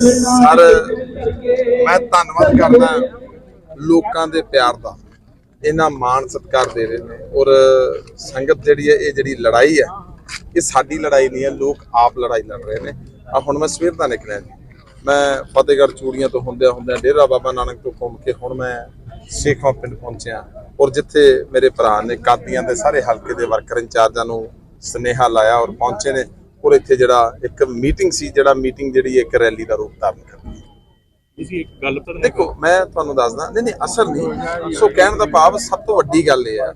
Sir, ਮੈਂ ਧੰਨਵਾਦ ਕਰਦਾ ਲੋਕਾਂ ਦੇ ਪਿਆਰ ਦਾ। ਇਹਨਾਂ ਮਾਣ ਸਤਿਕਾਰ ਦੇ ਰਹੇ ਨੇ ਔਰ ਸੰਗਤ ਜਿਹੜੀ ਹੈ, ਇਹ ਜਿਹੜੀ ਲੜਾਈ ਹੈ, ਇਹ ਸਾਡੀ ਲੜਾਈ ਨਹੀਂ ਹੈ, ਲੋਕ ਆਪ ਲੜਾਈ ਲੜ ਰਹੇ ਨੇ। ਆ, ਹੁਣ ਮੈਂ ਸਵੇਰ ਦਾ ਨਿਕਲਿਆ ਜੀ। ਮੈਂ ਫਤਿਹਗੜ੍ਹ ਚੂੜੀਆਂ ਤੋਂ ਹੁੰਦਿਆਂ ਹੁੰਦਿਆਂ ਡੇਰਾ ਬਾਬਾ ਨਾਨਕ ਤੋਂ ਘੁੰਮ ਕੇ ਹੁਣ ਮੈਂ ਸੇਖਵਾਂ ਪਿੰਡ ਪਹੁੰਚਿਆ। ਔਰ ਜਿੱਥੇ ਮੇਰੇ ਭਰਾ ਨੇ ਕਾਦੀਆਂ ਦੇ ਸਾਰੇ ਹਲਕੇ ਦੇ ਵਰਕਰ ਇੰਚਾਰਜਾਂ ਨੂੰ ਸਨੇਹਾ ਲਾਇਆ ਔਰ ਪਹੁੰਚੇ ਨੇ। ਔਰ ਇੱਥੇ ਜਿਹੜਾ ਇੱਕ ਮੀਟਿੰਗ ਸੀ ਜਿਹੜਾ ਮੀਟਿੰਗ ਜਿਹੜੀ ਇੱਕ ਰੈਲੀ ਦਾ ਰੂਪ ਧਾਰਨ ਕਰਦੀ ਹੈ। ਤੁਸੀਂ ਇੱਕ ਗੱਲ ਤਾਂ ਦੇਖੋ ਮੈਂ ਤੁਹਾਨੂੰ ਦੱਸਦਾ ਨਹੀਂ ਨਹੀਂ ਅਸਲ ਨਹੀਂ। ਸੋ ਕਹਿਣ ਦਾ ਭਾਵ ਸਭ ਤੋਂ ਵੱਡੀ ਗੱਲ ਇਹ ਹੈ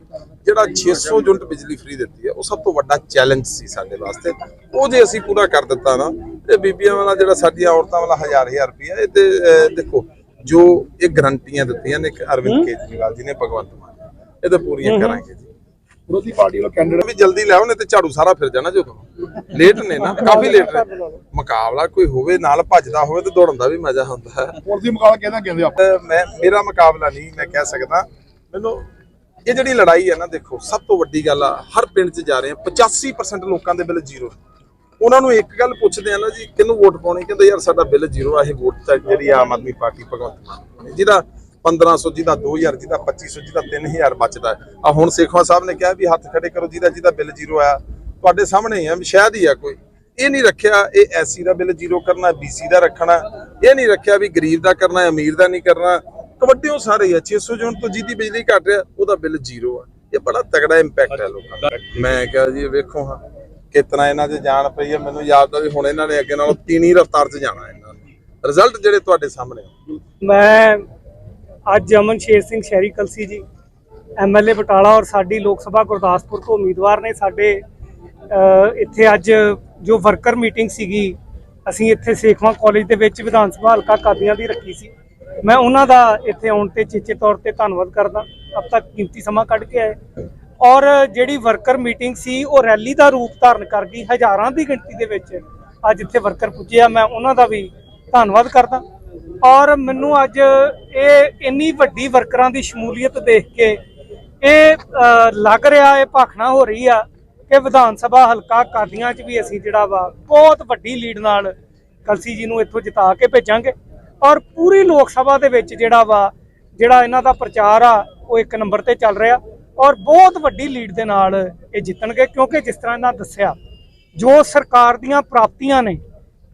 ਜਿਹੜਾ 600 ਯੂਨਿਟ ਬਿਜਲੀ ਫ੍ਰੀ ਦਿੱਤੀ ਹੈ ਉਹ ਸਭ ਤੋਂ ਵੱਡਾ ਚੈਲੰਜ ਸੀ ਸਾਡੇ ਵਾਸਤੇ। ਉਹ ਜੇ ਅਸੀਂ ਪੂਰਾ ਕਰ ਦਿੱਤਾ ਨਾ ਤੇ ਬੀਬੀਆਂ ਵਾਲਾ ਜਿਹੜਾ ਸਾਡੀਆਂ ਔਰਤਾਂ ਵਾਲਾ ਹਜ਼ਾਰ ਹਜ਼ਾਰ ਰੁਪਇਆ ਇਹ ਤੇ ਦੇਖੋ ਜੋ ਇਹ ਗਰੰਟੀਆਂ ਦਿੱਤੀਆਂ ਨੇ ਇੱਕ ਅਰਵਿੰਦ ਕੇਜਰੀਵਾਲ ਜੀ ਨੇ ਭਗਵੰਤ ਮਾਨ ਇਹ ਤਾਂ ਪੂਰੀਆਂ ਕਰਾਂਗੇ ਜੀ। ਵਿਰੋਧੀ ਪਾਰਟੀ ਵੱਲੋਂ ਕੈਂਡੀਡੇਟ ਵੀ ਜਲਦੀ ਲਿਆਓ ਨਹੀਂ ਤੇ ਝਾੜੂ ਸਾਰਾ ਫਿਰ ਜਾਣਾ ਜਦੋਂ। ਲੇਟ ਨੇ ਨਾ ਕਾਫੀ ਲੇਟ ਨੇ। ਮੁਕਾਬਲਾ ਕੋਈ ਹੋਵੇ ਨਾਲ ਭੱਜਦਾ ਹੋਵੇ ਤੇ ਦੌੜਨ ਦਾ ਵੀ ਮਜ਼ਾ ਹੁੰਦਾ ਹੈ। ਪੁਲਿਸ ਦੀ ਮੁਕਾਬਲਾ ਕਹਿੰਦਾ ਕਹਿੰਦੇ ਆਪਾਂ? ਮੈਂ ਮੇਰਾ ਮੁਕਾਬਲਾ ਨਹੀਂ ਮੈਂ ਕਹਿ ਸਕਦਾ। ਮੈਨੂੰ ਇਹ ਜਿਹੜੀ ਲੜਾਈ ਹੈ ਨਾ ਦੇਖੋ ਸਭ ਤੋਂ ਵੱਡੀ ਗੱਲ ਆ ਹਰ ਪਿੰਡ 'ਚ ਜਾ ਰਹੇ ਆ 85% ਲੋਕਾਂ ਦੇ ਬਿੱਲ ਜ਼ੀਰੋ। ਉਹਨਾਂ ਨੂੰ ਇੱਕ ਗੱਲ ਪੁੱਛਦੇ ਆ ਨਾ ਜੀ ਕਿਹਨੂੰ ਵੋਟ ਪਾਉਣੀ? ਕਹਿੰਦੇ ਯਾਰ ਸਾਡਾ ਬਿੱਲ ਜ਼ੀਰੋ ਆ ਇਹ ਵੋਟ ਤਾਂ ਜਿਹੜੀ ਆਮ ਆਦਮੀ ਪਾਰਟੀ ਭਗਵੰਤ ਮਾਨ। ਜਿਹਦਾ 1500 ਜਿਹਦਾ 2000 ਜਿਹਦਾ 2500 ਜਿਹਦਾ 3000 ਬਚਦਾ ਆ ਹੁਣ ਸੇਖਵਾ ਸਾਹਿਬ ਨੇ ਕਿਹਾ ਵੀ ਹੱਥ ਖੜੇ ਕਰੋ, ਜਿਹਦਾ ਜਿਹਦਾ ਬਿੱਲ ਜ਼ੀਰੋ ਆਇਆ, ਤੁਹਾਡੇ ਸਾਹਮਣੇ ਹੀ ਆ ਸ਼ਾਇਦ ਹੀ ਆ ਕੋਈ। ਇਹ ਨਹੀਂ ਰੱਖਿਆ, ਇਹ ਐਸਸੀ ਦਾ ਬਿੱਲ ਜ਼ੀਰੋ ਕਰਨਾ ਬੀਸੀ ਦਾ ਰੱਖਣਾ, ਇਹ ਨਹੀਂ ਰੱਖਿਆ ਵੀ ਗਰੀਬ ਦਾ ਕਰਨਾ, ਅਮੀਰ ਦਾ ਨਹੀਂ ਕਰਨਾ। ਕਬੱਡੀਆਂ ਸਾਰੇ ਆ 600 ਯੂਨਿਟ ਤੋਂ ਜਿਹਦੀ ਬਿਜਲੀ ਘਟ ਰਿਹਾ, ਉਹਦਾ ਬਿੱਲ ਜ਼ੀਰੋ ਆ। ਇਹ ਬੜਾ ਤਗੜਾ ਇੰਪੈਕਟ ਹੈ ਲੋਕਾਂ ਦਾ। ਮੈਂ ਕਿਹਾ ਜੀ, ਵੇਖੋ ਹਾਂ, ਕਿਤਨਾ ਇਹਨਾਂ 'ਚ ਜਾਣ ਪਈ ਹੈ ਮੈਨੂੰ ਯਾਦ ਆ ਵੀ ਹੁਣ ਇਹਨਾਂ ਨੇ ਅੱਗੇ ਨਾਲੋਂ ਤੀਣੀ ਰਫ਼ਤਾਰ 'ਚ ਜਾਣਾ ਇਹਨਾਂ ਨੇ। ਰਿਜ਼ਲਟ ਜਿਹੜੇ ਤੁਹਾਡੇ ਸਾਹਮਣੇ ਆ। ਮੈਂ ਅੱਜ ਅਮਨ ਸ਼ੇਰ ਸਿੰਘ ਸ਼ਹਿਰੀ ਕਲਸੀ ਜੀ ਐਮਐਲਏ ਬਟਾਲਾ ਔਰ ਸਾਡੀ ਲੋਕ ਸਭਾ ਗੁਰਦਾਸਪੁਰ ਤੋਂ ਉਮੀਦਵਾਰ ਨੇ ਸਾਡੇ ਇੱਥੇ ਅੱਜ ਜੋ ਵਰਕਰ ਮੀਟਿੰਗ ਸੀਗੀ, ਅਸੀਂ ਇੱਥੇ ਸੇਖਵਾਂ ਕਾਲਜ ਦੇ ਵਿੱਚ ਵਿਧਾਨ ਸਭਾ ਹਲਕਾ ਕਾਦੀਆਂ ਦੀ ਰੱਖੀ ਸੀ। ਮੈਂ ਉਹਨਾਂ ਦਾ ਇੱਥੇ ਆਉਣ ਤੇ ਚੇਚੇ ਤੌਰ ਤੇ ਧੰਨਵਾਦ ਕਰਦਾ। ਅਬ ਤੱਕ ਕੀਮਤੀ ਸਮਾਂ ਕੱਢ ਕੇ ਆਏ। ਔਰ ਜਿਹੜੀ ਵਰਕਰ ਮੀਟਿੰਗ ਸੀ, ਉਹ ਰੈਲੀ ਦਾ ਰੂਪ ਧਾਰਨ ਕਰ ਗਈ। ਹਜ਼ਾਰਾਂ ਦੀ ਗਿਣਤੀ ਦੇ ਵਿੱਚ ਅੱਜ ਇੱਥੇ ਵਰਕਰ ਪੁੱਜੇ ਆ। ਮੈਂ ਉਹਨਾਂ ਦਾ ਵੀ ਧੰਨਵਾਦ ਕਰਦਾ। ਔਰ ਮੈਨੂੰ ਅੱਜ ਇਹ ਇੰਨੀ ਵੱਡੀ ਵਰਕਰਾਂ ਦੀ ਸ਼ਮੂਲੀਅਤ ਦੇਖ ਕੇ ਇਹ ਲੱਗ ਰਿਹਾ, ਇਹ ਭਾਖਣਾ ਹੋ ਰਹੀ ਆ ਕਿ ਵਿਧਾਨ ਸਭਾ ਹਲਕਾ ਕਾਦੀਆਂ 'ਚ ਵੀ ਅਸੀਂ ਜਿਹੜਾ ਵਾ ਬਹੁਤ ਵੱਡੀ ਲੀਡ ਨਾਲ ਕਲਸੀ ਜੀ ਨੂੰ ਇੱਥੋਂ ਜਿਤਾ ਕੇ ਭੇਜਾਂਗੇ। ਔਰ ਪੂਰੀ ਲੋਕ ਸਭਾ ਦੇ ਵਿੱਚ ਜਿਹੜਾ ਵਾ, ਜਿਹੜਾ ਇਹਨਾਂ ਦਾ ਪ੍ਰਚਾਰ ਆ, ਉਹ ਇੱਕ ਨੰਬਰ ਤੇ ਚੱਲ ਰਿਹਾ ਔਰ ਬਹੁਤ ਵੱਡੀ ਲੀਡ ਦੇ ਨਾਲ ਇਹ ਜਿੱਤਣਗੇ ਕਿਉਂਕਿ ਜਿਸ ਤਰ੍ਹਾਂ ਇਹਨਾਂ ਦੱਸਿਆ, ਜੋ ਸਰਕਾਰ ਦੀਆਂ ਪ੍ਰਾਪਤੀਆਂ ਨੇ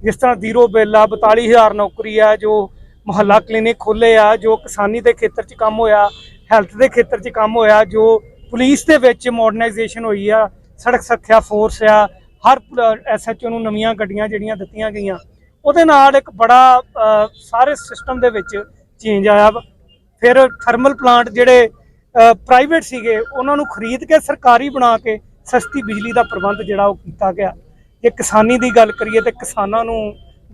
ਜਿਸ ਤਰ੍ਹਾਂ ਜ਼ੀਰੋ ਬਿੱਲ ਆ 42000 ਨੌਕਰੀ ਆ, ਜੋ ਮੁਹੱਲਾ ਕਲੀਨਿਕ ਖੋਲੇ ਆ, ਜੋ ਕਿਸਾਨੀ ਦੇ ਖੇਤਰ 'ਚ ਕੰਮ ਹੋਇਆ, ਹੈਲਥ ਦੇ ਖੇਤਰ 'ਚ ਕੰਮ ਹੋਇਆ, ਜੋ ਪੁਲਿਸ ਦੇ ਵਿੱਚ ਮਾਡਰਨਾਈਜੇਸ਼ਨ ਹੋਈ ਆ, ਸੜਕ ਸੁਰੱਖਿਆ ਫੋਰਸ ਆ, ਹਰ ਐਸਐਚਓ ਨੂੰ ਨਵੀਆਂ ਗੱਡੀਆਂ ਜਿਹੜੀਆਂ ਦਿੱਤੀਆਂ ਗਈਆਂ। ਉਹਦੇ ਨਾਲ ਇੱਕ ਬੜਾ ਸਾਰੇ ਸਿਸਟਮ ਦੇ ਵਿੱਚ ਚੇਂਜ ਆਇਆ ਵਾ। ਫਿਰ ਥਰਮਲ ਪਲਾਂਟ ਜਿਹੜੇ ਪ੍ਰਾਈਵੇਟ ਸੀਗੇ, ਉਹਨਾਂ ਨੂੰ ਖਰੀਦ ਕੇ ਸਰਕਾਰੀ ਬਣਾ ਕੇ ਸਸਤੀ ਬਿਜਲੀ ਦਾ ਪ੍ਰਬੰਧ ਜਿਹੜਾ ਉਹ ਕੀਤਾ ਗਿਆ। ਜੇ ਕਿਸਾਨੀ ਦੀ ਗੱਲ ਕਰੀਏ ਤੇ ਕਿਸਾਨਾਂ ਨੂੰ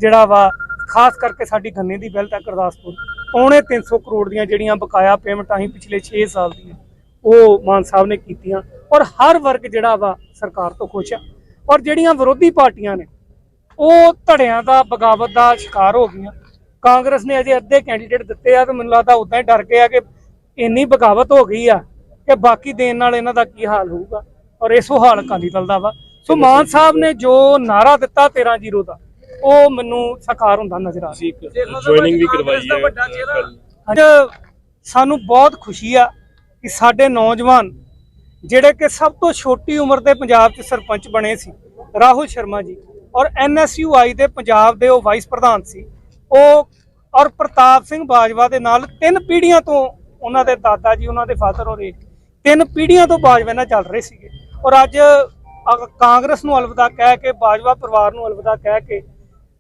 ਜਿਹੜਾ ਵਾ, ਖਾਸ ਕਰਕੇ ਸਾਡੀ ਗੰਨੇ ਦੀ ਬਿੱਲ ਆ ਗੁਰਦਾਸਪੁਰ, ਪੌਣੇ 300 ਕਰੋੜ ਦੀਆਂ ਜਿਹੜੀਆਂ ਬਕਾਇਆ ਪੇਮੈਂਟਾਂ ਹੀ ਪਿਛਲੇ 6 ਸਾਲ ਦੀਆਂ, ਉਹ ਮਾਨ ਸਾਹਿਬ ਨੇ ਕੀਤੀਆਂ ਔਰ ਹਰ ਵਰਗ ਜਿਹੜਾ ਵਾ ਸਰਕਾਰ ਤੋਂ ਖੁਸ਼ ਆ। ਔਰ ਜਿਹੜੀਆਂ ਵਿਰੋਧੀ ਪਾਰਟੀਆਂ ਨੇ, ਉਹ ਧੜਿਆਂ ਦਾ, ਬਗਾਵਤ ਦਾ ਸ਼ਿਕਾਰ ਹੋ ਗਈਆਂ। ਕਾਂਗਰਸ ਨੇ ਅਜੇ ਅੱਧੇ ਕੈਂਡੀਡੇਟ ਦਿੱਤੇ ਆ ਤੇ ਮੈਨੂੰ ਲੱਗਦਾ ਉਦਾਂ ਹੀ ਡਰ ਗਏ ਆ ਕਿ ਇੰਨੀ ਬਗਾਵਤ ਹੋ ਗਈ ਆ ਕਿ ਬਾਕੀ ਦੇਣ ਨਾਲ ਇਹਨਾਂ ਦਾ ਕੀ ਹਾਲ ਹੋਊਗਾ। ਔਰ ਇਸੋ ਹਾਲ ਅਕਾਲੀ ਦਲ ਦਾ ਵਾ ਸੋ ਮਾਨ ਸਾਹਿਬ ਨੇ ਜੋ ਨਾਰਾ ਦਿੱਤਾ 13 ਜ਼ੀਰੋ ਦਾ ਉਹ ਮੈਨੂੰ ਸਾਕਾਰ ਹੁੰਦਾ ਨਜ਼ਰ ਆ ਜੁਆਇਨਿੰਗ ਵੀ ਕਰਵਾਈ ਹੈ। ਅੱਜ ਸਾਨੂੰ ਬਹੁਤ ਖੁਸ਼ੀ ਆ ਕਿ ਸਾਡੇ ਨੌਜਵਾਨ ਜਿਹੜੇ ਕਿ ਸਭ ਤੋਂ ਛੋਟੀ ਉਮਰ ਦੇ ਪੰਜਾਬ 'ਚ ਸਰਪੰਚ ਬਣੇ ਸੀ ਰਾਹੁਲ ਸ਼ਰਮਾ ਜੀ ਔਰ ਐਨਐਸਯੂਆਈ ਦੇ ਪੰਜਾਬ ਦੇ ਉਹ ਵਾਈਸ ਪ੍ਰਧਾਨ ਸੀ ਉਹ ਔਰ ਪ੍ਰਤਾਪ ਸਿੰਘ ਬਾਜਵਾ ਦੇ ਨਾਲ ਤਿੰਨ ਪੀੜ੍ਹੀਆਂ ਤੋਂ ਉਹਨਾਂ ਦੇ ਦਾਦਾ ਜੀ ਉਹਨਾਂ ਦੇ ਫਾਦਰ ਹੋਰੇ ਤਿੰਨ ਪੀੜ੍ਹੀਆਂ ਤੋਂ ਬਾਜਵਾ ਨਾਲ ਚੱਲ ਰਹੇ ਸੀਗੇ। ਔਰ ਅੱਜ ਕਾਂਗਰਸ ਨੂੰ ਅਲਵਿਦਾ ਕਹਿ ਕੇ, ਬਾਜਵਾ ਪਰਿਵਾਰ ਨੂੰ ਅਲਵਿਦਾ ਕਹਿ ਕੇ,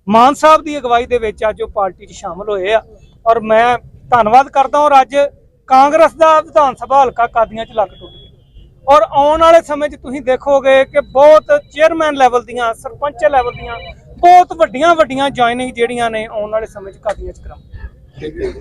ਮਾਨ ਸਾਹਿਬ ਦੀ ਅਗਵਾਈ ਦੇ ਵਿੱਚ ਅੱਜ ਉਹ ਪਾਰਟੀ 'ਚ ਸ਼ਾਮਲ ਹੋਏ ਆ। ਔਰ ਮੈਂ ਧੰਨਵਾਦ ਕਰਦਾ ਔਰ ਅੱਜ ਕਾਂਗਰਸ ਦਾ ਵਿਧਾਨ ਸਭਾ ਹਲਕਾ ਕਾਦੀਆਂ 'ਚ ਲੱਕ ਟੁੱਟ ਗਿਆ। ਔਰ ਆਉਣ ਵਾਲੇ ਸਮੇਂ 'ਚ ਤੁਸੀਂ ਦੇਖੋਗੇ ਕਿ ਬਹੁਤ ਚੇਅਰਮੈਨ ਲੈਵਲ ਦੀਆਂ, ਸਰਪੰਚ ਲੈਵਲ ਦੀਆਂ ਬਹੁਤ ਵੱਡੀਆਂ ਵੱਡੀਆਂ ਜੁਆਇਨਿੰਗ ਜਿਹੜੀਆਂ ਨੇ ਆਉਣ ਵਾਲੇ ਸਮੇਂ 'ਚ ਕਾਦੀਆਂ 'ਚ ਕਰਾਂਗੇ